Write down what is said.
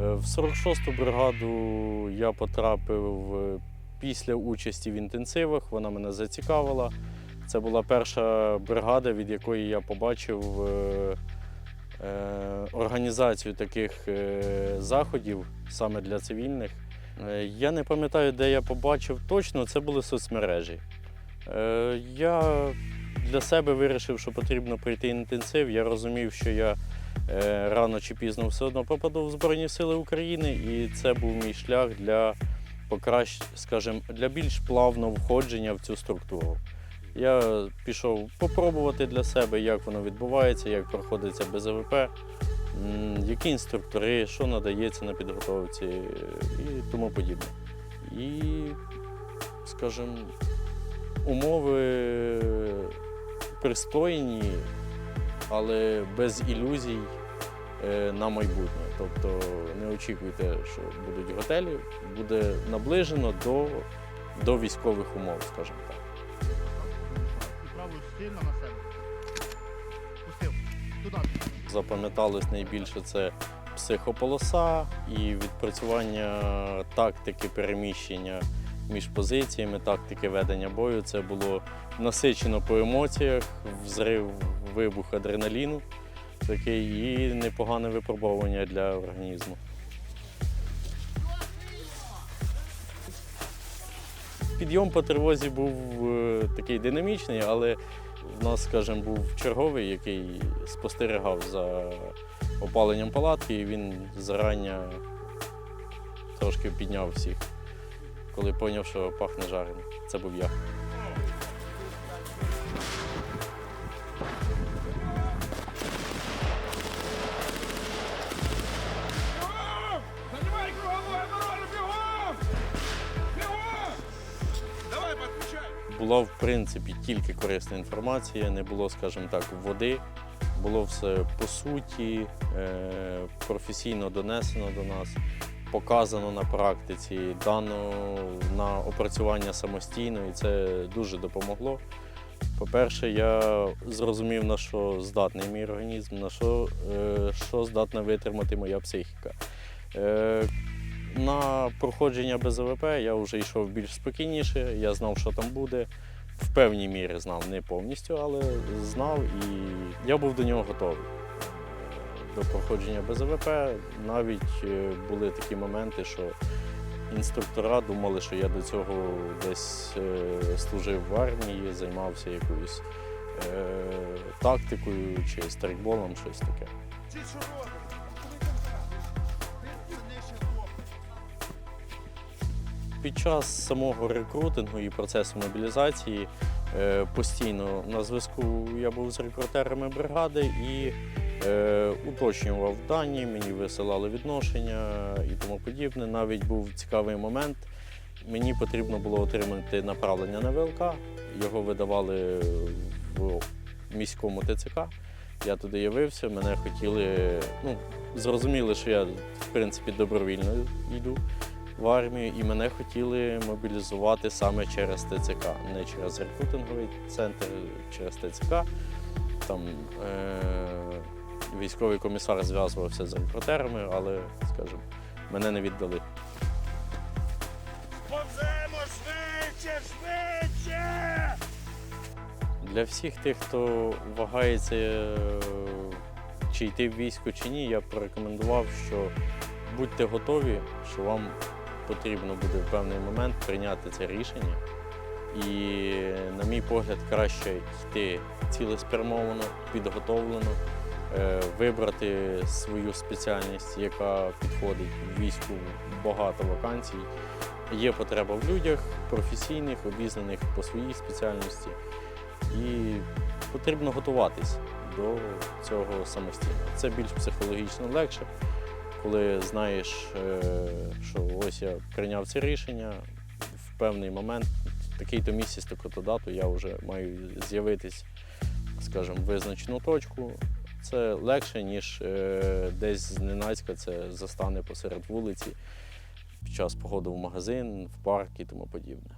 В 46-ту бригаду я потрапив е, після участі в інтенсивах. Вона мене зацікавила. Це була перша бригада, від якої я побачив е, е, організацію таких е, заходів саме для цивільних. Е, Я не пам'ятаю, де я побачив точно, це були соцмережі. Е, Я для себе вирішив, що потрібно пройти інтенсив. Я розумів, що я е, рано чи пізно все одно попаду в Збройні Сили України, і це був мій шлях для покращ, скажімо, для більш плавного входження в цю структуру. Я пішов попробувати для себе, як воно відбувається, як проходиться БЗВП, м, які інструктори, що надається на підготовці і тому подібне. І, скажімо, умови пристойні, але без ілюзій е, на майбутнє. Тобто не очікуйте, що будуть готелі, буде наближено до, до військових умов, скажімо так. Правою сильно на себе. Туди. Запам'яталось найбільше це психополоса і відпрацювання тактики переміщення між позиціями, тактики ведення бою. Це було насичено по емоціях, взрив, вибух адреналіну такий і непогане випробовування для організму. Підйом по тривозі був е, такий динамічний, але в нас, скажімо, був черговий, який спостерігав за опаленням палатки, і він зарання трошки підняв всіх, коли зрозумів, що пахне жареним. Це був я. Була, в принципі, тільки корисна інформація, не було, скажімо так, води. Було все по суті, е, професійно донесено до нас, показано на практиці, дано на опрацювання самостійно, і це дуже допомогло. По-перше, я зрозумів, на що здатний мій організм, на що, е, що здатна витримати моя психіка. Е, на проходження БЗВП я вже йшов більш спокійніше, я знав, що там буде. В певній мірі знав, не повністю, але знав і я був до нього готовий. До проходження БЗВП навіть е, були такі моменти, що інструктора думали, що я до цього десь е, служив в армії, займався якоюсь е, тактикою чи стрейкболом, щось таке. Під час самого рекрутингу і процесу мобілізації постійно на зв'язку я був з рекрутерами бригади і уточнював дані, мені висилали відношення і тому подібне. Навіть був цікавий момент. Мені потрібно було отримати направлення на ВЛК. Його видавали в міському ТЦК. Я туди явився, мене хотіли, ну, зрозуміли, що я в принципі добровільно йду в армію, і мене хотіли мобілізувати саме через ТЦК, не через рекрутинговий центр, через ТЦК. Там е- військовий комісар зв'язувався з рекрутерами, але, скажімо, мене не віддали. Повземо швидше, швидше! Для всіх тих, хто вагається, е, чи йти в військо, чи ні, я б порекомендував, що будьте готові, що вам потрібно буде в певний момент прийняти це рішення. І, на мій погляд, краще йти цілеспрямовано, підготовлено, вибрати свою спеціальність, яка підходить в війську багато вакансій. Є потреба в людях професійних, обізнаних по своїй спеціальності. І потрібно готуватись до цього самостійно. Це більш психологічно легше, коли знаєш, е, що ось я прийняв це рішення в певний момент, такий-то місяць, таку-то дату я вже маю з'явитись, скажімо, визначену точку. Це легше, ніж е, десь зненацька це застане посеред вулиці під час походу в магазин, в парк і тому подібне.